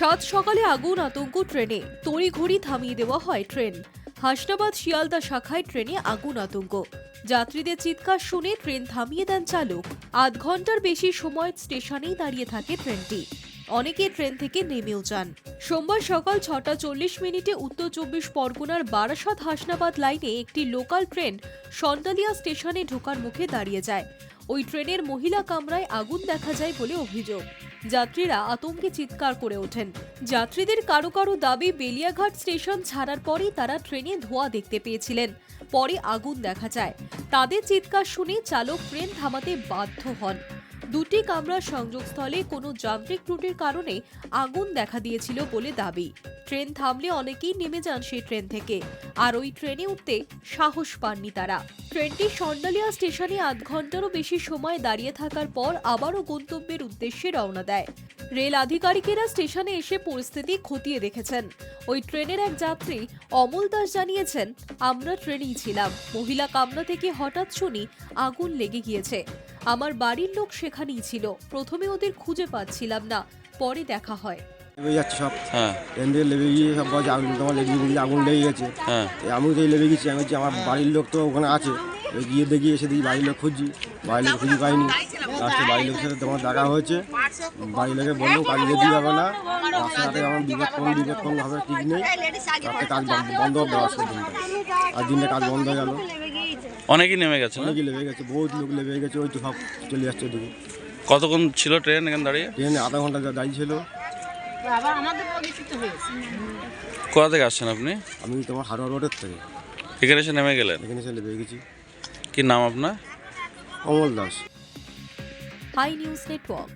সাত সকালে আগুন আতঙ্ক ট্রেনে। তড়িঘড়ি থামিয়ে দেওয়া হয় ট্রেন। হাসনাবাদ শিয়ালদা শাখায় ট্রেনে আগুন আতঙ্ক। যাত্রীদের চিৎকার শুনে ট্রেন থামিয়ে দেন চালক। আধ ঘণ্টার বেশি সময় স্টেশনেই দাঁড়িয়ে থাকে ট্রেনটি। অনেকে ট্রেন থেকে নেমেও যান। সোমবার সকাল ছটা চল্লিশ মিনিটে উত্তর চব্বিশ পরগনার বারাসাত হাসনাবাদ লাইনে একটি লোকাল ট্রেন সন্তালিয়া স্টেশনে ঢোকার মুখে দাঁড়িয়ে যায়। ওই ট্রেনের মহিলা কামরায় আগুন দেখা যায় বলে অভিযোগ। যাত্রীরা আতঙ্কে চিৎকার করে ওঠেন। যাত্রীদের কারও কারও দাবি বেলিয়াঘাট স্টেশন ছাড়ার পরেই তারা ট্রেনে ধোঁয়া দেখতে পেয়েছিলেন। পরে আগুন দেখা যায়। তাদের চিৎকার শুনে চালক ট্রেন থামাতে বাধ্য হন। দুটি কামরার সংযোগস্থলে কোনো যান্ত্রিক ত্রুটির কারণে আগুন দেখা দিয়েছিল বলে দাবি। ট্রেন থামলে অনেকেই নেমে যান সেই ট্রেন থেকে। আর ওই ট্রেনে উঠতে সাহস পাননি তারা। ট্রেনটি সন্ডালিয়া স্টেশনে আধ ঘন্টারও বেশি সময় দাঁড়িয়ে থাকার পর আবারও গন্তব্যের উদ্দেশ্যে রওনা দেয়। রেল আধিকারিকেরা স্টেশনে এসে পরিস্থিতি খতিয়ে দেখেছেন। ওই ট্রেনের এক যাত্রী অমল দাস জানিয়েছেন, আমরা ট্রেনেই ছিলাম। মহিলা কামনা থেকে হঠাৎ শুনি আগুন লেগে গিয়েছে। আমার বাড়ির লোক সেখানেই ছিল। প্রথমে ওদের খুঁজে পাচ্ছিলাম না। পরে দেখা হয়। লেগে যাচ্ছে সব। হ্যাঁ। ট্রেন দিয়ে লেগে গিয়ে সব বলছে আগুন তোমার লেগে গিয়ে আগুন লেগে গেছে। হ্যাঁ। আমি তো লেগে গেছি আমি বলছি আমার বাড়ির লোক তো ওখানে আছে। ওই গিয়ে দেখি এসে দেখি বাড়ির লোক খুঁজছি বাড়ির লোক খুঁজে পাইনি। লাস্টে বাড়ির লোকের সাথে তোমার দেখা হয়েছে। বাড়ির লোকে বলল কাজ যেতে যাবে না রাস্তাঘাটে আমার বিপদ কোন বিপদ কোন হবে ঠিক নেই। রাতে কাজ বন্ধ- হবে আজকের দিনটা আর দিনটা কাজ বন্ধ হয়ে গেল। অনেকই নেমে গেছে না? অনেকে গেছে বহুত লোক লেগে গেছে ওই তো সব চলে যাচ্ছে ওদিকে। কতক্ষণ ছিল ট্রেন এখানে দাঁড়িয়ে? ট্রেনে আধা ঘণ্টা দাঁড়িয়ে ছিল। আবার আমাদের পরিচিত হয়েছে। কোথা থেকে আসছেন আপনি? আমি তোমার হারোয়া রোডের থেকে। এখানে এসে নেমে গেলেন? এখানে এসে নেমে গেছি। কি নাম আপনার? Amal Das. Hi News Network.